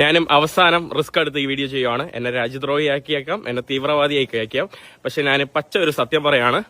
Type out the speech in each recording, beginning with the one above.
ഞാനും അവസാനം റിസ്ക് എടുത്ത് ഈ വീഡിയോ ചെയ്യുവാണ്. എന്നെ രാജ്യദ്രോഹിയാക്കിയേക്കാം എന്നെ തീവ്രവാദിയാക്കിയേക്കാം. പക്ഷെ ഞാൻ പച്ച ഒരു സത്യം പറയാണ്.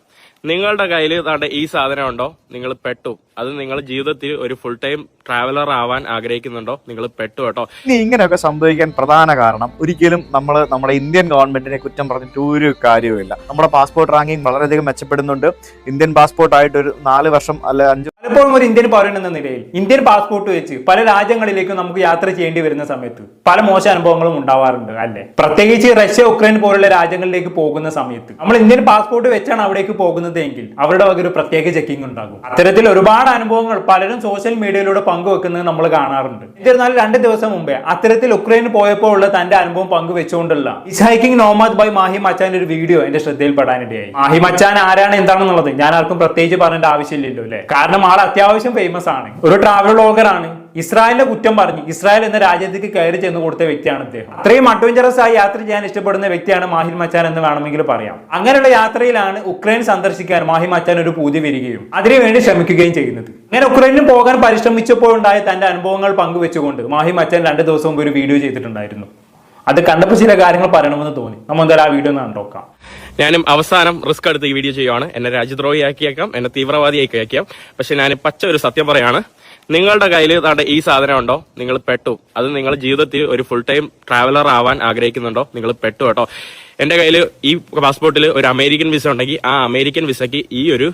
നിങ്ങളുടെ കയ്യിൽ താണ്ട ഈ സാധനം ഉണ്ടോ നിങ്ങൾ പെട്ടു. അത് നിങ്ങൾ ജീവിതത്തിൽ ഒരു ഫുൾ ടൈം ട്രാവലർ ആവാൻ ആഗ്രഹിക്കുന്നുണ്ടോ? നിങ്ങൾ പെട്ടു കേട്ടോ. ഇനി ഇങ്ങനെയൊക്കെ സംഭവിക്കാൻ പ്രധാന കാരണം ഒരിക്കലും നമ്മൾ നമ്മുടെ ഇന്ത്യൻ ഗവൺമെന്റിനെ കുറ്റം പറഞ്ഞിട്ട് ഒരു കാര്യവുമില്ല. നമ്മുടെ പാസ്പോർട്ട് റാങ്കിങ് വളരെയധികം മെച്ചപ്പെടുന്നുണ്ട്. ഇന്ത്യൻ പാസ്പോർട്ട് ആയിട്ട് ഒരു നാല് വർഷം അല്ലെ അഞ്ച് പലപ്പോഴും ഒരു ഇന്ത്യൻ പൗരൻ എന്ന നിലയിൽ ഇന്ത്യൻ പാസ്പോർട്ട് വെച്ച് പല രാജ്യങ്ങളിലേക്കും നമുക്ക് യാത്ര ചെയ്യേണ്ടി വരുന്ന സമയത്ത് പല മോശ അനുഭവങ്ങളും ഉണ്ടാവാറുണ്ട് അല്ലെ? പ്രത്യേകിച്ച് റഷ്യ ഉക്രൈൻ പോലുള്ള രാജ്യങ്ങളിലേക്ക് പോകുന്ന സമയത്ത് നമ്മൾ ഇന്ത്യൻ പാസ്പോർട്ട് വെച്ചാണ് അവിടേക്ക് പോകുന്നത് എങ്കിൽ അവരുടെ വകൊരു പ്രത്യേക ചെക്കിംഗ് ഉണ്ടാകും. അത്തരത്തിൽ ഒരുപാട് അനുഭവങ്ങൾ പലരും സോഷ്യൽ മീഡിയയിലൂടെ പങ്കുവെക്കുന്നത് നമ്മൾ കാണാറുണ്ട്. എന്നിരുന്നാലും രണ്ട് ദിവസം മുമ്പേ അത്തരത്തിൽ ഉക്രൈൻ പോയപ്പോൾ ഉള്ള തന്റെ അനുഭവം പങ്കുവെച്ചുകൊണ്ടുള്ള ഹൈക്കിംഗ് നോമാദ് ബൈ മാഹി മച്ചാന്റെ ഒരു വീഡിയോ എന്റെ ശ്രദ്ധയിൽപ്പെടാനിടയായി. മാഹി മച്ചാൻ ആരാണ് എന്താണെന്നുള്ളത് ഞാൻ ആർക്കും പ്രത്യേകിച്ച് പറയേണ്ട ആവശ്യമില്ലല്ലോ അല്ലെ? കാരണം ആൾ അത്യാവശ്യം ഫേമസ് ആണ്. ഒരു ട്രാവൽ ബ്ലോഗർ ആണ്. ഇസ്രായേലിന്റെ കുറ്റം പറഞ്ഞു. ഇസ്രായേൽ എന്ന രാജ്യത്തേക്ക് കയറി ചെന്ന് കൊടുത്ത വ്യക്തിയാണ് അദ്ദേഹം അത്രയും അഡ്വഞ്ചറസ് ആയി യാത്ര ചെയ്യാൻ ഇഷ്ടപ്പെടുന്ന വ്യക്തിയാണ് മാഹിൽ മച്ചാൻ എന്ന് വേണമെങ്കിൽ പറയാം. അങ്ങനെയുള്ള യാത്രയിലാണ് ഉക്രൈൻ സന്ദർശിക്കാൻ മാഹിൽ മച്ചാൻ ഒരു പൂതി വരികയും അതിനുവേണ്ടി ശ്രമിക്കുകയും ചെയ്യുന്നത്. അങ്ങനെ ഉക്രൈനിൽ പോകാൻ പരിശ്രമിച്ചപ്പോഴുണ്ടായ തന്റെ അനുഭവങ്ങൾ പങ്കുവെച്ചുകൊണ്ട് മാഹിം മച്ചാൻ രണ്ട് ദിവസം മുമ്പ് ഒരു വീഡിയോ ചെയ്തിട്ടുണ്ടായിരുന്നു. അത് കണ്ടപ്പോൾ ചില കാര്യങ്ങൾ പറയണമെന്ന് തോന്നി. നമ്മൾ എന്തായാലും ആ വീഡിയോ ഒന്ന് നോക്കാം. ഞാനും അവസാനം റിസ്ക് എടുത്ത് ഈ വീഡിയോ ചെയ്യുവാണ്. എന്നെ രാജ്യദ്രോഹിയാക്കിയേക്കാം എന്നെ തീവ്രവാദിയാക്കിയേക്കാം. പക്ഷെ ഞാൻ പച്ച ഒരു സത്യം പറയാണ്. നിങ്ങളുടെ കയ്യിൽ താണ്ട ഈ സാധനം ഉണ്ടോ? നിങ്ങൾ പെട്ടു. അത് നിങ്ങൾ ജീവിതത്തിൽ ഒരു ഫുൾ ടൈം ട്രാവലർ ആവാൻ ആഗ്രഹിക്കുന്നുണ്ടോ? നിങ്ങൾ പെട്ടു കേട്ടോ. എന്റെ കയ്യിൽ ഈ പാസ്പോർട്ടിൽ ഒരു അമേരിക്കൻ വിസ ഉണ്ടെങ്കിൽ ആ അമേരിക്കൻ വിസയ്ക്ക് ഈ ഒരു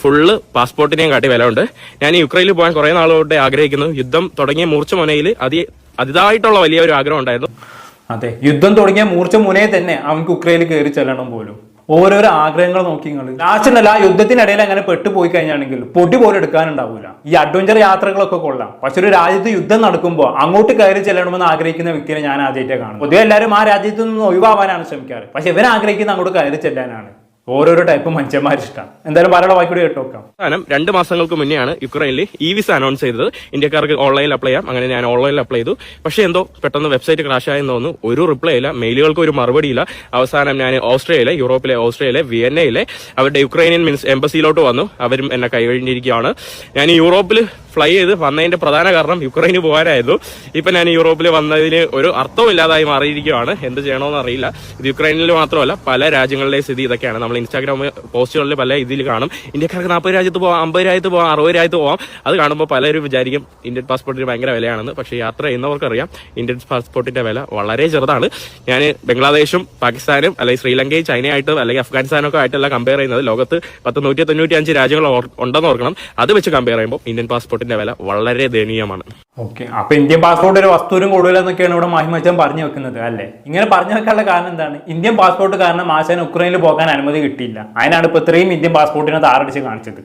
ഫുള്ള് പാസ്പോർട്ടിനെയും കാട്ടി വില ഉണ്ട്. ഞാൻ യുക്രൈനിൽ പോകാൻ കുറെ നാളുകൊണ്ട് ആഗ്രഹിക്കുന്നു. യുദ്ധം തുടങ്ങിയ മൂർച്ച മുനയിൽ അതി അതിതായിട്ടുള്ള വലിയ ഒരു ആഗ്രഹം ഉണ്ടായിരുന്നു. അതെ യുദ്ധം തുടങ്ങിയ മൂർച്ച മുനേ തന്നെ അവൻക്ക് ഉക്രൈനിൽ കയറി ചെല്ലണം പോലും. ഓരോരോ ആഗ്രഹങ്ങൾ നോക്കി നിങ്ങൾ ലാസ്റ്റിനല്ല യുദ്ധത്തിനിടയിൽ അങ്ങനെ പെട്ടുപോയി കഴിഞ്ഞാണെങ്കിൽ പൊടി പോലും എടുക്കാനുണ്ടാവില്ല ഈ അഡ്വഞ്ചർ യാത്രകളൊക്കെ കൊള്ളാം. പക്ഷെ ഒരു രാജ്യത്ത് യുദ്ധം നടക്കുമ്പോൾ അങ്ങോട്ട് കയറി ചെല്ലണമെന്ന് ആഗ്രഹിക്കുന്ന വ്യക്തിയെ ഞാൻ ആദ്യമായിട്ടേ കാണും പൊതുവെ എല്ലാവരും ആ രാജ്യത്ത് നിന്ന് ഒഴിവാവാനാണ് ശ്രമിക്കാറ്. പക്ഷെ ഇവൻ ആഗ്രഹിക്കുന്ന അങ്ങോട്ട് കയറി ചെല്ലാനാണ്. ഓരോരോ ടൈപ്പ് മനുഷ്യന്മാർ ഇഷ്ടമാണ് എന്തായാലും പല വായിക്കൂടി കേട്ടോക്കാം സാധനം രണ്ട് മാസങ്ങൾക്ക് മുന്നെയാണ് യുക്രൈനിൽ ഇ വിസ അനൗൺസ് ചെയ്തത്. ഇന്ത്യക്കാർക്ക് ഓൺലൈനിൽ അപ്ലൈ ചെയ്യാം. അങ്ങനെ ഞാൻ ഓൺലൈനിൽ അപ്ലൈ ചെയ്തു. പക്ഷേ എന്തോ പെട്ടെന്ന് വെബ്സൈറ്റ് ക്രാഷ് ആയെന്ന് തോന്നുന്നു. ഒരു റിപ്ലൈ ഇല്ല. മെയിലുകൾക്ക് ഒരു മറുപടി ഇല്ല. അവസാനം ഞാൻ ഓസ്ട്രേലിയയിലെ യൂറോപ്പിലെ ഓസ്ട്രേലിയയിലെ വിയന്നയിലെ അവരുടെ യുക്രൈനിയൻ മീൻസ് എംബസിയിലോട്ട് വന്നു. അവരും എന്നെ കൈവഴിഞ്ഞിരിക്കുകയാണ് ഞാൻ യൂറോപ്പിൽ ഫ്ലൈ ചെയ്ത് വന്നതിന്റെ പ്രധാന കാരണം യുക്രൈന് പോകാനായിരുന്നു. ഇപ്പൊ ഞാൻ യൂറോപ്പിൽ വന്നതിന് ഒരു അർത്ഥമില്ലാതായി മാറിയിരിക്കുകയാണ്. എന്ത് ചെയ്യണമെന്ന് അറിയില്ല. ഇത് യുക്രൈനിൽ മാത്രമല്ല പല രാജ്യങ്ങളിലെ സ്ഥിതി ഇതൊക്കെയാണ്. നമ്മൾ ഇൻസ്റ്റാഗ്രാം പോസ്റ്റുകളിൽ പല ഇതിൽ കാണും. ഇന്ത്യക്കാർക്ക് നാൽപ്പത് രാജ്യത്ത് പോവാം അമ്പത് രാജ്യത്ത് പോവാം അറുപത് രാജ്യത്ത് പോവാം. അത് കാണുമ്പോൾ പലരും വിചാരിക്കും ഇന്ത്യൻ പാസ്പോർട്ടിന് ഭയങ്കര വിലയാണെന്ന്. പക്ഷേ യാത്ര ചെയ്യുന്നവർക്കറിയാം ഇന്ത്യൻ പാസ്പോർട്ടിന്റെ വില വളരെ ചെറുതാണ്. ഞാൻ ബംഗ്ലാദേശും പാകിസ്ഥാനും അല്ലെങ്കിൽ ശ്രീലങ്കയും ചൈനയായിട്ടും അല്ലെങ്കിൽ അഫ്ഗാനിസ്ഥാനും ഒക്കെ ആയിട്ടല്ല കമ്പയർ ചെയ്യുന്നത്. ലോകത്ത് പത്ത് നൂറ്റി തൊണ്ണൂറ്റി അഞ്ച് രാജ്യങ്ങൾ ഉണ്ടെന്ന് ഓർക്കണം. അത് വെച്ച് കമ്പയർ ചെയ്യുമ്പോൾ ഇന്ത്യൻ പാസ്പോർട്ടിന്റെ വില വളരെ ദയനീയമാണ്. ഓക്കെ. അപ്പൊ ഇന്ത്യൻ പാസ്പോർട്ട് ഒരു വസ്തുവിനും കൂടുതലെന്നൊക്കെയാണ് ഇവിടെ മാഹിമച്ചൻ പറഞ്ഞു വെക്കുന്നത് അല്ലേ? ഇങ്ങനെ പറഞ്ഞു വെക്കാനുള്ള കാരണം എന്താണ്? ഇന്ത്യൻ പാസ്പോർട്ട് കാരണം ആശാൻ ഉക്രൈനിൽ പോകാൻ അനുമതി കിട്ടിയില്ല. അതിനാണ് ഇപ്പൊ ഇത്രയും ഇന്ത്യൻ പാസ്പോർട്ടിനെ താറടിച്ച് കാണിച്ചത്.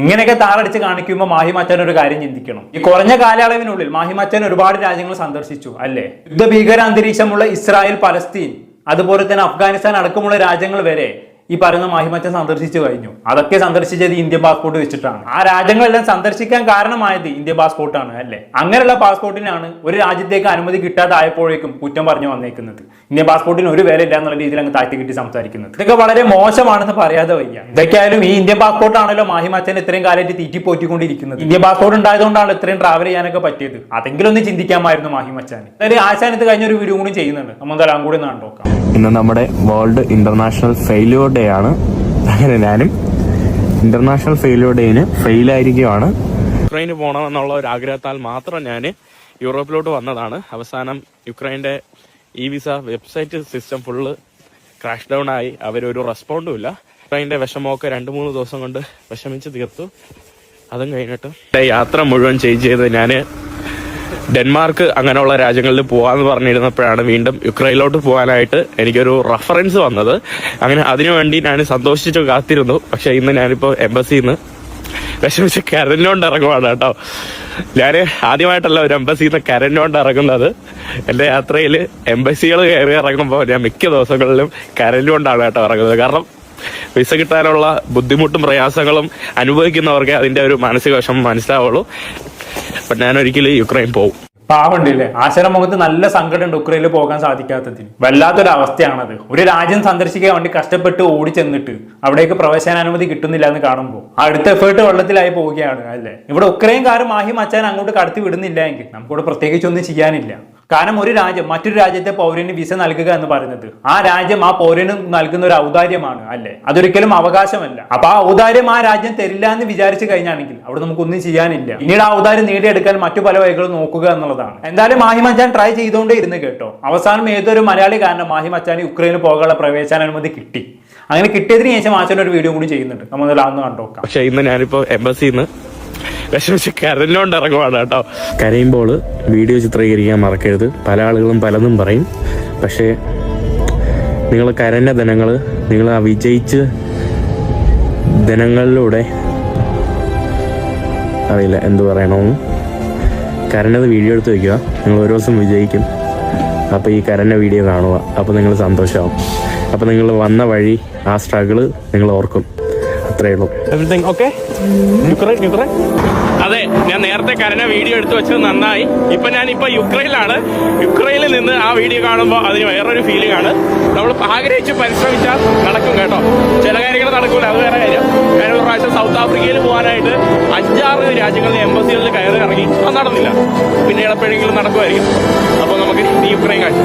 ഇങ്ങനെയൊക്കെ താറടിച്ച് കാണിക്കുമ്പോൾ മാഹിമച്ചൻ ഒരു കാര്യം ചിന്തിക്കണം. ഈ കുറഞ്ഞ കാലയളവിനുള്ളിൽ മാഹിമച്ചൻ ഒരുപാട് രാജ്യങ്ങൾ സന്ദർശിച്ചു അല്ലേ? യുദ്ധഭീകര അന്തരീക്ഷമുള്ള ഇസ്രായേൽ പലസ്തീൻ അതുപോലെ തന്നെ അഫ്ഗാനിസ്ഥാൻ അടക്കമുള്ള രാജ്യങ്ങൾ വരെ ഈ പറയുന്ന മാഹിമച്ചൻ സന്ദർശിച്ചു കഴിഞ്ഞു. അതൊക്കെ സന്ദർശിച്ചത് ഇന്ത്യൻ പാസ്പോർട്ട് വെച്ചിട്ടാണ്. ആ രാജ്യങ്ങളെല്ലാം സന്ദർശിക്കാൻ കാരണമായത് ഇന്ത്യൻ പാസ്പോർട്ടാണ് അല്ലെ? അങ്ങനെയുള്ള പാസ്പോർട്ടിനാണ് ഒരു രാജ്യത്തേക്ക് അനുമതി കിട്ടാതായപ്പോഴേക്കും കുറ്റം പറഞ്ഞു വന്നേക്കുന്നത്. ഇന്ത്യൻ പാസ്പോർട്ടിന് ഒരു വില ഇല്ല എന്നുള്ള രീതിയിൽ അങ്ങ് താഴ്ത്തി കിട്ടി സംസാരിക്കുന്നത്. ഇതൊക്കെ വളരെ മോശമാണെന്ന് പറയാതെ വയ്യ. ഇതൊക്കെയായാലും ഈ ഇന്ത്യൻ പാസ്പോർട്ട് ആണല്ലോ മാഹിമച്ചൻ ഇത്രയും കാലമായിട്ട് തീറ്റിപ്പോറ്റിക്കൊണ്ടിരിക്കുന്നത്. ഇന്ത്യൻ പാസ്പോർട്ട് ഉണ്ടായതുകൊണ്ടാണ് ഇത്രയും ട്രാവൽ ചെയ്യാനൊക്കെ പറ്റിയത്. അതെങ്കിലും ഒന്ന് ചിന്തിക്കാമായിരുന്നു മാഹിമച്ചാൻ. എന്തായാലും ആശാൻ ഇത് കഴിഞ്ഞ ഒരു വീഡിയോ കൂടി ചെയ്യുന്നുണ്ട്. നമ്മൾ എന്തായാലും കൂടി കണ്ടോക്കാം ഇന്ന് നമ്മുടെ വേൾഡ് ഇന്റർനാഷണൽ ഫെയിലിയർ ഡേ ആണ്. അങ്ങനെ ഞാനും ഇന്റർനാഷണൽ ഫെയിലിയർ ഡേന് ഫെയിൽ ആയിരിക്കുവാണ് യുക്രൈന് പോകണമെന്നുള്ള ഒരു ആഗ്രഹത്താൽ മാത്രം ഞാൻ യൂറോപ്പിലോട്ട് വന്നതാണ്. അവസാനം യുക്രൈന്റെ e visa website system full crash down ആയി. അവരൊരു റെസ്പോണ്ടും ഇല്ല. യുക്രൈന്റെ വിഷമമൊക്കെ രണ്ട് മൂന്ന് ദിവസം കൊണ്ട് വിഷമിച്ച് തീർത്തു. അതും കഴിഞ്ഞിട്ട് യാത്ര മുഴുവൻ ചേഞ്ച് ചെയ്ത് ഞാൻ ഡെൻമാർക്ക് അങ്ങനെയുള്ള രാജ്യങ്ങളിൽ പോകാന്ന് പറഞ്ഞിരുന്നപ്പോഴാണ് വീണ്ടും യുക്രൈനിലോട്ട് പോകാനായിട്ട് എനിക്കൊരു റഫറൻസ് വന്നത്. അങ്ങനെ അതിനുവേണ്ടി ഞാൻ സന്തോഷിച്ചു കാത്തിരുന്നു. പക്ഷെ ഇന്ന് ഞാനിപ്പോൾ എംബസിയിൽ നിന്ന് വിഷമിച്ച് കരഞ്ഞോണ്ട് ഇറങ്ങുവാണ് കേട്ടോ. ഞാൻ ആദ്യമായിട്ടല്ല ഒരു എംബസിയിൽ നിന്ന് കരഞ്ഞോണ്ട് ഇറങ്ങുന്നത്. എന്റെ യാത്രയിൽ എംബസികൾ കയറി ഇറങ്ങുമ്പോൾ ഞാൻ മിക്ക ദിവസങ്ങളിലും കരഞ്ഞുകൊണ്ടാണ് കേട്ടോ ഇറങ്ങുന്നത്. കാരണം വിസ കിട്ടാനുള്ള ബുദ്ധിമുട്ടും പ്രയാസങ്ങളും അനുഭവിക്കുന്നവർക്ക് അതിന്റെ ഒരു മാനസിക വിഷമം മനസ്സിലാവുള്ളൂ. അപ്പൊ ഞാൻ ഒരിക്കലും യുക്രൈൻ പോകും പാവണ്ടില്ലേ ആശാന മുഖത്ത് നല്ല സങ്കടമുണ്ട് ഉക്രൈനിൽ പോകാൻ സാധിക്കാത്തതിന്. വല്ലാത്തൊരു അവസ്ഥയാണത് ഒരു രാജ്യം സന്ദർശിക്കാൻ വേണ്ടി കഷ്ടപ്പെട്ട് ഓടി ചെന്നിട്ട് അവിടേക്ക് പ്രവേശനാനുമതി കിട്ടുന്നില്ല എന്ന് കാണുമ്പോൾ അടുത്ത എഫേർട്ട് വെള്ളത്തിലായി പോവുകയാണ് അല്ലേ? ഇവിടെ ഉക്രൈൻകാർ മാഹി മച്ചാൻ അങ്ങോട്ട് കടത്തി വിടുന്നില്ല എങ്കിൽ നമുക്കിവിടെ പ്രത്യേകിച്ചൊന്നും ചെയ്യാനില്ല. കാരണം ഒരു രാജ്യം മറ്റൊരു രാജ്യത്തെ പൗരന് വിസ നൽകുക എന്ന് പറയുന്നത്. ആ രാജ്യം ആ പൗരന് നൽകുന്ന ഒരു ഔദാര്യമാണ് അല്ലെ? അതൊരിക്കലും അവകാശമല്ല. അപ്പൊ ആ ഔദാര്യം ആ രാജ്യം തരില്ല എന്ന് വിചാരിച്ചു കഴിഞ്ഞാണെങ്കിൽ അവിടെ നമുക്കൊന്നും ചെയ്യാനില്ല. പിന്നീട് ആ ഔദാര്യം നേടിയെടുക്കാൻ മറ്റു പല വഴികളും നോക്കുക എന്നുള്ളതാണ്. എന്തായാലും മാഹിമച്ചാൻ ട്രൈ ചെയ്തുകൊണ്ടേ ഇരുന്ന് കേട്ടോ. അവസാനം ഏതൊരു മലയാളി കാരണം മാഹിമച്ചാൻ യുക്രൈനിൽ പോകാനുള്ള പ്രവേശനാനുമതി കിട്ടി. അങ്ങനെ കിട്ടിയതിന് ശേഷം ആശാൻ ഒരു വീഡിയോ കൂടി ചെയ്യുന്നുണ്ട്. നമ്മൾ അതൊന്ന് കണ്ടോക്കാം പക്ഷേ ഇന്ന് ഞാനിപ്പോ എംബസിന്ന് വിഷമിച്ച് കരഞ്ഞോണ്ട് ഇറങ്ങുവാണ് കേട്ടോ. കരയുമ്പോൾ വീഡിയോ ചിത്രീകരിക്കാൻ മറക്കരുത്. പല ആളുകളും പലതും പറയും. പക്ഷേ നിങ്ങൾ കരഞ്ഞ ദിനങ്ങൾ നിങ്ങൾ ആ വിജയിച്ച് ദിനങ്ങളിലൂടെ അറിയില്ല എന്ത് പറയണമെന്ന്. കരഞ്ഞത് വീഡിയോ എടുത്ത് വയ്ക്കുക നിങ്ങൾ ഓരോ ദിവസം വിജയിക്കും. അപ്പോൾ ഈ കരഞ്ഞ വീഡിയോ കാണുക. അപ്പോൾ നിങ്ങൾ സന്തോഷമാവും. അപ്പോൾ നിങ്ങൾ വന്ന വഴി ആ സ്ട്രഗിൾ നിങ്ങൾ ഓർക്കും. അത്രയേ ഉള്ളൂ. എവറിങ് ഓക്കെ അതെ ഞാൻ നേരത്തെ കരനെ വീഡിയോ എടുത്തു വെച്ചത് നന്നായി. ഇപ്പൊ ഞാൻ ഇപ്പൊ യുക്രൈനിലാണ്. യുക്രൈനിൽ നിന്ന് ആ വീഡിയോ കാണുമ്പോൾ അതിന് വേറൊരു ഫീലിംഗ് ആണ്. നമ്മൾ ആഗ്രഹിച്ച് പരിശ്രമിച്ചാൽ നടക്കും കേട്ടോ. ചില കാര്യങ്ങൾ നടക്കൂല അത് വേറെ കാര്യം. ഞാൻ ഒരു പ്രാവശ്യം സൗത്ത് ആഫ്രിക്കയിൽ പോകാനായിട്ട് അഞ്ചാറ് രാജ്യങ്ങളിൽ എംബസികളിൽ കയറി ഇറങ്ങി. അത് നടന്നില്ല. പിന്നെ എപ്പോഴെങ്കിലും നടക്കുമായിരിക്കും. അപ്പോൾ നമുക്ക് ഈ യുക്രൈൻ കാഴ്ച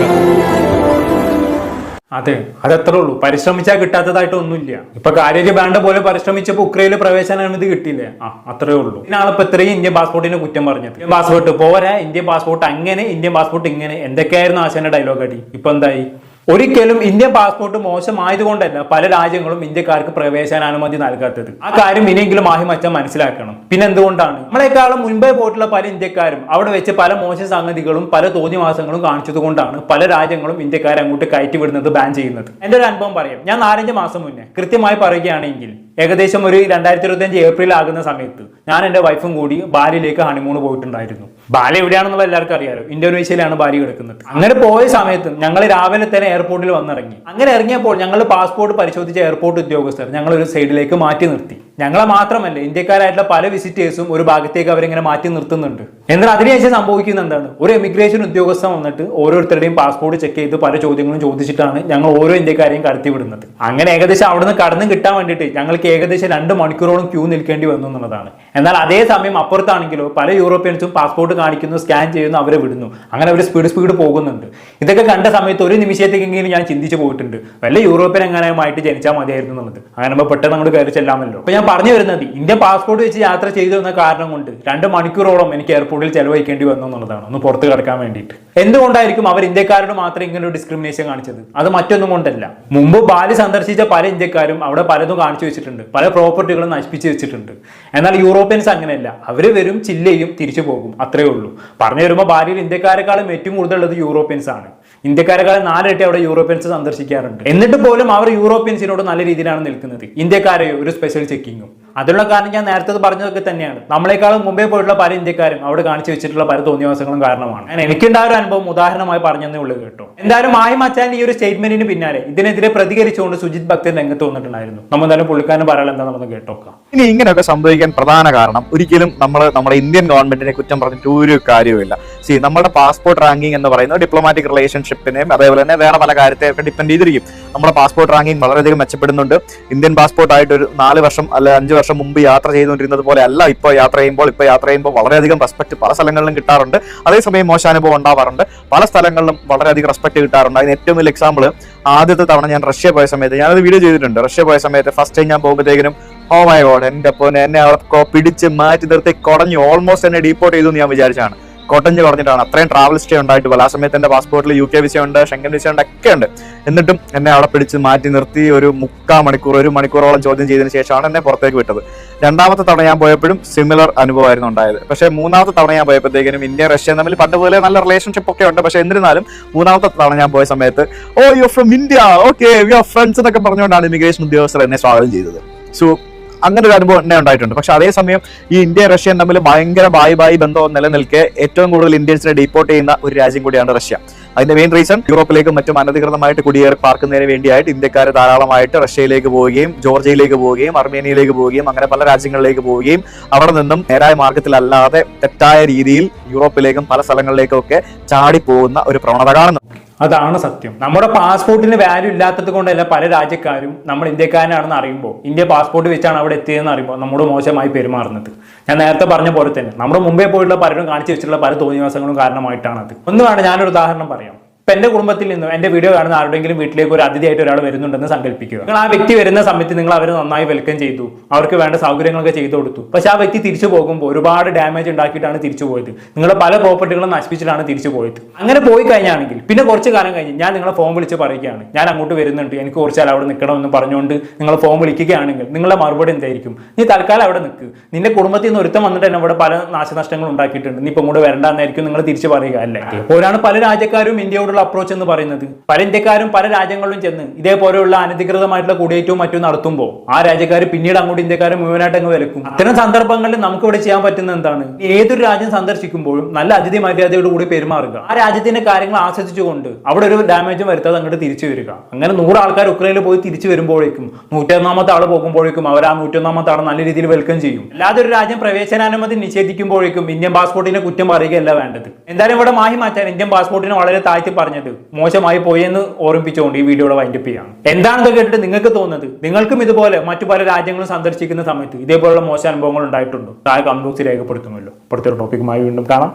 അതെ അതത്രേ ഉള്ളൂ. പരിശ്രമിച്ചാൽ കിട്ടാത്തതായിട്ട് ഒന്നുമില്ല ഇപ്പൊ കാര്യം ബാൻഡ് പോലെ പരിശ്രമിച്ചപ്പോൾ ഉക്രൈനിൽ പ്രവേശനാനുമതി കിട്ടിയില്ലേ? ആ അത്രേ ഉള്ളൂ. ഇതിനാളിപ്പോ ഇത്രയും ഇന്ത്യൻ പാസ്പോർട്ടിനെ കുറ്റം പറഞ്ഞത്. ഇന്ത്യൻ പാസ്പോർട്ട് പോരാ ഇന്ത്യൻ പാസ്പോർട്ട് അങ്ങനെ ഇന്ത്യൻ പാസ്പോർട്ട് ഇങ്ങനെ. എന്തൊക്കെയായിരുന്നു ആശാന്റെ ഡയലോഗ് അടി? ഇപ്പൊ എന്തായി? ഒരിക്കലും ഇന്ത്യൻ പാസ്പോർട്ട് മോശമായതുകൊണ്ടല്ല പല രാജ്യങ്ങളും ഇന്ത്യക്കാർക്ക് പ്രവേശനാനുമതി നൽകാത്തത്. ആ കാര്യം ഇനിയെങ്കിലും മാഹിമച്ച മനസ്സിലാക്കണം. പിന്നെ എന്തുകൊണ്ടാണ്? നമ്മളെക്കാളും മുൻപേ പോയിട്ടുള്ള പല ഇന്ത്യക്കാരും അവിടെ വെച്ച് പല മോശ സംഗതികളും പല തോന്നിവാസങ്ങളും കാണിച്ചതുകൊണ്ടാണ് പല രാജ്യങ്ങളും ഇന്ത്യക്കാരെ അങ്ങോട്ട് കയറ്റി വിടുന്നത് ബാൻ ചെയ്യുന്നത്. എന്റെ ഒരു അനുഭവം പറയാം. ഞാൻ നാലഞ്ച് മാസം മുന്നേ കൃത്യമായി പറയുകയാണെങ്കിൽ ഏകദേശം ഒരു രണ്ടായിരത്തി ഇരുപത്തിയഞ്ച് ഏപ്രിൽ ആകുന്ന സമയത്ത് ഞാൻ എന്റെ വൈഫും കൂടി ബാലിയിലേക്ക് ഹണിമൂൺ പോയിട്ടുണ്ടായിരുന്നു. ബാലി എവിടെയാണെന്നുള്ള എല്ലാവർക്കും അറിയാലോ. ഇന്തോനേഷ്യയിലാണ് ബാലി കിടക്കുന്നത്. അങ്ങനെ പോയ സമയത്ത് ഞങ്ങൾ രാവിലെ തന്നെ എയർപോർട്ടിൽ വന്നിറങ്ങി. അങ്ങനെ ഇറങ്ങിയപ്പോൾ ഞങ്ങൾ പാസ്പോർട്ട് പരിശോധിച്ച എയർപോർട്ട് ഉദ്യോഗസ്ഥർ ഞങ്ങൾ ഒരു സൈഡിലേക്ക് മാറ്റി നിർത്തി. ഞങ്ങളെ മാത്രമല്ല ഇന്ത്യക്കാരായിട്ടുള്ള പല വിസിറ്റേഴ്സും ഒരു ഭാഗത്തേക്ക് അവരിങ്ങനെ മാറ്റി നിർത്തുന്നുണ്ട്. എന്നാൽ അതിനുശേഷം സംഭവിക്കുന്ന എന്താണ്? ഒരു എമിഗ്രേഷൻ ഉദ്യോഗസ്ഥൻ വന്നിട്ട് ഓരോരുത്തരുടെയും പാസ്പോർട്ട് ചെക്ക് ചെയ്ത് പല ചോദ്യങ്ങളും ചോദിച്ചിട്ടാണ് ഞങ്ങൾ ഓരോ ഇന്ത്യക്കാരെയും കടത്തി വിടുന്നത്. അങ്ങനെ ഏകദേശം അവിടുന്ന് കടന്നു കിട്ടാൻ വേണ്ടിയിട്ട് ഞങ്ങൾക്ക് ഏകദേശം രണ്ട് മണിക്കൂറോളം ക്യൂ നിൽക്കേണ്ടി വന്നു എന്നുള്ളതാണ്. എന്നാൽ അതേ സമയം അപ്പുറത്താണെങ്കിലോ പല യൂറോപ്യൻസും പാസ്പോർട്ട് കാണിക്കുന്നു സ്കാൻ ചെയ്യുന്നു അവരെ വിടുന്നു. അങ്ങനെ അവർ സ്പീഡ് സ്പീഡ് പോകുന്നുണ്ട്. ഇതൊക്കെ കണ്ട സമയത്ത് ഒരു നിമിഷത്തേക്കെങ്കിലും ഞാൻ ചിന്തിച്ചു പോയിട്ടുണ്ട്. വല്ല യൂറോപ്യൻ എങ്ങനെയുമായിട്ട് ജനിച്ചാൽ മതിയായിരുന്നു എന്നുള്ളത്. അങ്ങനെ പെട്ടെന്ന് അങ്ങോട്ട് കയറി ചെല്ലാമല്ലോ. അപ്പൊ ഞാൻ പറഞ്ഞു വരുന്നത് ഇന്ത്യ പാസ്പോർട്ട് വെച്ച് യാത്ര ചെയ്തു എന്ന കാരണം കൊണ്ട് രണ്ട് മണിക്കൂറോളം എനിക്ക് എയർപോർട്ടിൽ ചെലവഴിക്കേണ്ടി വന്നു എന്നുള്ളതാണ്. ഒന്ന് പുറത്ത് കിടക്കാൻ വേണ്ടിയിട്ട്. എന്തുകൊണ്ടായിരിക്കും അവർ ഇന്ത്യക്കാരോട് മാത്രം ഇങ്ങനെ ഒരു ഡിസ്ക്രിമിനേഷൻ കാണിച്ചത്? അത് മറ്റൊന്നും കൊണ്ടല്ല. മുമ്പ് ബാലി സന്ദർശിച്ച പല ഇന്ത്യക്കാരും അവിടെ പലതും കാണിച്ചു വെച്ചിട്ടുണ്ട്. പല പ്രോപ്പർട്ടികളും നശിപ്പിച്ച് വെച്ചിട്ടുണ്ട്. എന്നാൽ യൂറോപ്യൻസ് അങ്ങനെയല്ല. അവർ വരും ചില്ലയും തിരിച്ചു പോകും. അത്രേ ഉള്ളൂ. പറഞ്ഞു വരുമ്പോൾ ഭാര്യയിൽ ഇന്ത്യക്കാരെക്കാളും ഏറ്റവും കൂടുതലുള്ളത് യൂറോപ്യൻസ് ആണ്. ഇന്ത്യക്കാരെക്കാളും നാലിരട്ടി അവിടെ യൂറോപ്യൻസ് സന്ദർശിക്കാറുണ്ട്. എന്നിട്ട് പോലും അവർ യൂറോപ്യൻസിനോട് നല്ല രീതിയിലാണ് നിൽക്കുന്നത്. ഇന്ത്യക്കാരെയോ ഒരു സ്പെഷ്യൽ ചെക്കിങ്ങും അതിനുള്ള കാരണം ഞാൻ നേരത്തെ പറഞ്ഞതൊക്കെ തന്നെയാണ്. നമ്മളെക്കാളും മുമ്പേ പോയിട്ടുള്ള പല ഇന്ത്യക്കാരും അവിടെ കാണിച്ചു വെച്ചിട്ടുള്ള പല തോന്നിയവാസങ്ങളും കാരണമാണ്. എനിക്കുണ്ടായ ഒരു അനുഭവം ഉദാഹരണമായി പറഞ്ഞതേ ഉള്ളൂ കേട്ടോ. എന്തായാലും മായി മച്ചാൻ ഈ ഒരു സ്റ്റേറ്റ്മെന്റിന് പിന്നാലെ ഇതിനെതിരെ പ്രതികരിച്ചുകൊണ്ട് സുജിത് ഭക്തൻ രംഗത്ത് വന്നിട്ടുണ്ടായിരുന്നു. നമ്മൾ എന്തായാലും പുള്ളിക്കാരൻ പറയാൻ എന്താ നമുക്ക് കേട്ടോക്കാം. ഇനി ഇങ്ങനെയൊക്കെ സംഭവിക്കാൻ പ്രധാന കാരണം ഒരിക്കലും നമ്മൾ നമ്മുടെ ഇന്ത്യൻ ഗവൺമെന്റിനെ കുറ്റം പറഞ്ഞിട്ട് ഒരു കാര്യവുമില്ല. സി നമ്മുടെ പാസ്പോർട്ട് റാങ്കിങ് എന്ന് പറയുന്നത് ഡിപ്ലോമാറ്റിക് റിലേഷൻഷിപ്പിനെയും അതേപോലെ തന്നെ വേറെ പല കാര്യത്തെയൊക്കെ ഡിപ്പെൻഡ് ചെയ്തിരിക്കും. നമ്മുടെ പാസ്പോർട്ട് റാങ്കിങ് വളരെയധികം മെച്ചപ്പെടുന്നുണ്ട്. ഇന്ത്യൻ പാസ്പോർട്ട് ആയിട്ട് ഒരു നാല് വർഷം അല്ല അഞ്ച് വർഷം മുമ്പ് യാത്ര ചെയ്തുകൊണ്ടിരുന്നത് പോലെ അല്ല ഇപ്പോൾ യാത്ര ചെയ്യുമ്പോൾ ഇപ്പോൾ യാത്ര ചെയ്യുമ്പോൾ വളരെയധികം റെസ്പെക്ട് പല സ്ഥലങ്ങളിലും കിട്ടാറുണ്ട്. അതേസമയം മോശാനുഭവം ഉണ്ടാവാറുണ്ട്. പല സ്ഥലങ്ങളിലും വളരെയധികം റെസ്പെക്ട് കിട്ടാറുണ്ട്. അതിന് ഏറ്റവും വലിയ എക്സാമ്പിൾ ആദ്യത്തെ തവണ ഞാൻ റഷ്യ പോയ സമയത്ത് ഞാനത് വീഡിയോ ചെയ്തിട്ടുണ്ട്. റഷ്യ പോയ സമയത്ത് ഫസ്റ്റ് ടൈം ഞാൻ പോകുമ്പോഴത്തേക്കിനും ഓ മൈ ഗോഡ് എന്റെ പൊന്നെ എന്നെ അവിടെ പിടിച്ച് മാറ്റി നിർത്തി കുടഞ്ഞു ഓൾമോസ്റ്റ് എന്നെ ഡീപ്പോർട്ട് ചെയ്തു എന്ന് ഞാൻ വിചാരിച്ചാണ് കൊട്ടഞ്ഞ് കുറഞ്ഞിട്ടാണ് അത്രയും ട്രാവൽ സ്റ്റേ ഉണ്ടായിട്ട് ആ സമയത്ത് എന്റെ പാസ്പോർട്ടിൽ യു കെ വിസ ഉണ്ട് ഷെങ്കൻ വിസ ഉണ്ട് ഒക്കെ ഉണ്ട്. എന്നിട്ടും എന്നെ അവിടെ പിടിച്ച് മാറ്റി നിർത്തി ഒരു മുക്കാൽ മണിക്കൂർ ഒരു മണിക്കൂറോളം ചോദ്യം ചെയ്തതിന് ശേഷമാണ് എന്നെ പുറത്തേക്ക് വിട്ടത്. രണ്ടാമത്തെ തവണ ഞാൻ പോയപ്പോഴും സിമിലർ അനുഭവമായിരുന്നു ഉണ്ടായത്. പക്ഷേ മൂന്നാമത്തെ തവണ ഞാൻ പോയപ്പോഴത്തേക്കിനും ഇന്ത്യ റഷ്യ തമ്മിൽ പണ്ട് പോലെ നല്ല റിലേഷൻഷിപ്പ് ഒക്കെ ഉണ്ട്. പക്ഷേ എന്നിരുന്നാലും മൂന്നാമത്തെ തവണ ഞാൻ പോയ സമയത്ത് ഓ you from India okay you are friends എന്നൊക്കെ പറഞ്ഞുകൊണ്ടാണ് ഇമിഗ്രേഷൻ ഉദ്യോഗസ്ഥർ എന്നെ സ്വാഗതം ചെയ്തത്. സോ അങ്ങനെ ഒരു അനുഭവം തന്നെ ഉണ്ടായിട്ടുണ്ട്. പക്ഷെ അതേസമയം ഈ ഇന്ത്യ റഷ്യ തമ്മിൽ ഭയങ്കര ബായി ബായി ബന്ധം നിലനിൽക്കെ ഏറ്റവും കൂടുതൽ ഇന്ത്യൻസിനെ ഡീപ്പോർട്ട് ചെയ്യുന്ന ഒരു രാജ്യം കൂടിയാണ് റഷ്യ. അതിന്റെ മെയിൻ റീസൺ യൂറോപ്പിലേക്കും മറ്റും അനധികൃതമായിട്ട് കുടിയേറി പാർക്കുന്നതിന് വേണ്ടിയായിട്ട് ഇന്ത്യക്കാരെ ധാരാളമായിട്ട് റഷ്യയിലേക്ക് പോവുകയും ജോർജിയയിലേക്ക് പോവുകയും അർമേനിയയിലേക്ക് പോവുകയും അങ്ങനെ പല രാജ്യങ്ങളിലേക്ക് പോവുകയും അവിടെ നിന്നും നേരായ മാർഗത്തിലല്ലാതെ തെറ്റായ രീതിയിൽ യൂറോപ്പിലേക്കും പല സ്ഥലങ്ങളിലേക്കും ഒക്കെ ചാടി പോകുന്ന ഒരു പ്രവണത കാണുന്നു അതാണ് സത്യം. നമ്മുടെ പാസ്പോർട്ടിന് വാല്യൂ ഇല്ലാത്തത് കൊണ്ടല്ല പല രാജ്യക്കാരും നമ്മൾ ഇന്ത്യക്കാരനാണെന്ന് അറിയുമ്പോൾ ഇന്ത്യ പാസ്പോർട്ട് വെച്ചാണ് അവിടെ എത്തിയതെന്ന് അറിയുമ്പോൾ നമ്മുടെ മോശമായി പെരുമാറുന്നത്. ഞാൻ നേരത്തെ പറഞ്ഞ പോലെ തന്നെ നമ്മുടെ മുമ്പേ പോയിട്ടുള്ള പലരും കാണിച്ചു വെച്ചിട്ടുള്ള പല തോന്നിവാസങ്ങളും കാരണമായിട്ടാണ് അത് ഒന്ന് വേണം ഞാനൊരു ഉദാഹരണം പറയാം. ഇപ്പൊ എന്റെ കുടുംബത്തിൽ നിന്നും എന്റെ വീഡിയോ കാണുന്ന ആരുടെങ്കിലും വീട്ടിലേക്ക് ഒരു അതിഥിയായിട്ട് ഒരാൾ വരുന്നുണ്ടെന്ന് സങ്കല്പിക്കുക. നിങ്ങൾ ആ വ്യക്തി വരുന്ന സമയത്ത് നിങ്ങൾ അവരെ നന്നായി വെൽക്കം ചെയ്തു. അവർക്ക് വേണ്ട സൗകര്യങ്ങളൊക്കെ ചെയ്തു കൊടുത്തു. പക്ഷേ ആ വ്യക്തി തിരിച്ചു പോകുമ്പോൾ ഒരുപാട് ഡാമേജ് ഉണ്ടാക്കിയിട്ടാണ് തിരിച്ചു പോയത്. നിങ്ങളുടെ പല പ്രോപ്പർട്ടികളും നശിപ്പിച്ചിട്ടാണ് തിരിച്ചു പോയത്. അങ്ങനെ പോയി കഴിഞ്ഞാണെങ്കിൽ പിന്നെ കുറച്ച് കാലം കഴിഞ്ഞ് ഞാൻ നിങ്ങളെ ഫോൺ വിളിച്ച് പറയുകയാണ്. ഞാൻ അങ്ങോട്ട് വരുന്നുണ്ട്. എനിക്ക് കുറച്ച് കാലം അവിടെ നിൽക്കണമെന്ന് പറഞ്ഞുകൊണ്ട് നിങ്ങൾ ഫോൺ വിളിക്കുകയാണെങ്കിൽ നിങ്ങളുടെ മറുപടി എന്തായിരിക്കും? നീ തൽക്കാലം അവിടെ നിൽക്ക് നിന്റെ കുടുംബത്തിൽ നിന്ന് ഒരുത്തം വന്നിട്ട് തന്നെ ഇവിടെ പല നാശനഷ്ടങ്ങൾ ഉണ്ടാക്കിയിട്ടുണ്ട്. നീ ഇപ്പം ഇങ്ങോട്ട് വരണ്ടെന്നായിരിക്കും നിങ്ങൾ തിരിച്ചു പറയുക. അല്ലേ അപ്പോഴാണ് പല രാജ്യക്കാരും ഇന്ത്യയോടുള്ള അപ്രോച്ച് എന്ന് പറയുന്നത്. പല ഇന്ത്യക്കാരും പല രാജ്യങ്ങളിലും ചെന്ന് ഇതേപോലെയുള്ള അനധികൃതമായിട്ടുള്ള കുടിയേറ്റവും മറ്റും നടത്തുമ്പോൾ ആ രാജ്യക്കാർ പിന്നീട് അങ്ങോട്ട് ഇന്ത്യക്കാരെ മുഴുവനായിട്ട് അങ്ങ് വിലക്കും. അത്തരം സന്ദർഭങ്ങളിൽ നമുക്ക് ഇവിടെ ചെയ്യാൻ പറ്റുന്ന എന്താണ്? ഏതൊരു രാജ്യം സന്ദർശിക്കുമ്പോഴും നല്ല അതിഥി മര്യാദയോട് കൂടി പെരുമാറുക. ആ രാജ്യത്തിന്റെ കാര്യങ്ങൾ ആസ്വദിച്ചുകൊണ്ട് അവിടെ ഒരു ഡാമേജും വരുത്താതെ അങ്ങോട്ട് തിരിച്ചു വരിക. അങ്ങനെ നൂറ് ആൾക്കാർ ഉക്രൈനിൽ പോയി തിരിച്ചു വരുമ്പോഴേക്കും നൂറ്റൊന്നാമത്തെ ആൾ പോകുമ്പോഴേക്കും അവർ ആ നൂറ്റൊന്നാമത്തെ ആൾ നല്ല രീതിയിൽ വെൽക്കം ചെയ്യും. അല്ലാതെ ഒരു രാജ്യം പ്രവേശനാനുമതി നിഷേധിക്കുമ്പോഴേക്കും ഇന്ത്യൻ പാസ്പോർട്ടിനെ കുറ്റം പറയുകയല്ല വേണ്ടത്. എന്തായാലും ഇവിടെ മാഹി മാറ്റാൻ ഇന്ത്യൻ പാസ്പോർട്ടിനെ വളരെ താഴ്ത്തി പറഞ്ഞത് മോശമായി പോയി എന്ന് ഓർമ്മിപ്പിച്ചുകൊണ്ട് ഈ വീഡിയോയുടെ വൈൻഡപ്പ് ചെയ്യാം എന്താണെന്ന് കേട്ടിട്ട് നിങ്ങൾക്ക് തോന്നുന്നത്? നിങ്ങൾക്കും ഇതുപോലെ മറ്റു പല രാജ്യങ്ങളും സന്ദർശിക്കുന്ന സമയത്ത് ഇതേപോലുള്ള മോശ അനുഭവങ്ങൾ ഉണ്ടായിട്ടുണ്ടോ. താഴെ കമന്റ് ബോക്സിൽ രേഖപ്പെടുത്തുമല്ലോ. അടുത്തൊരു ടോപ്പിക്കുമായി വീണ്ടും കാണാം.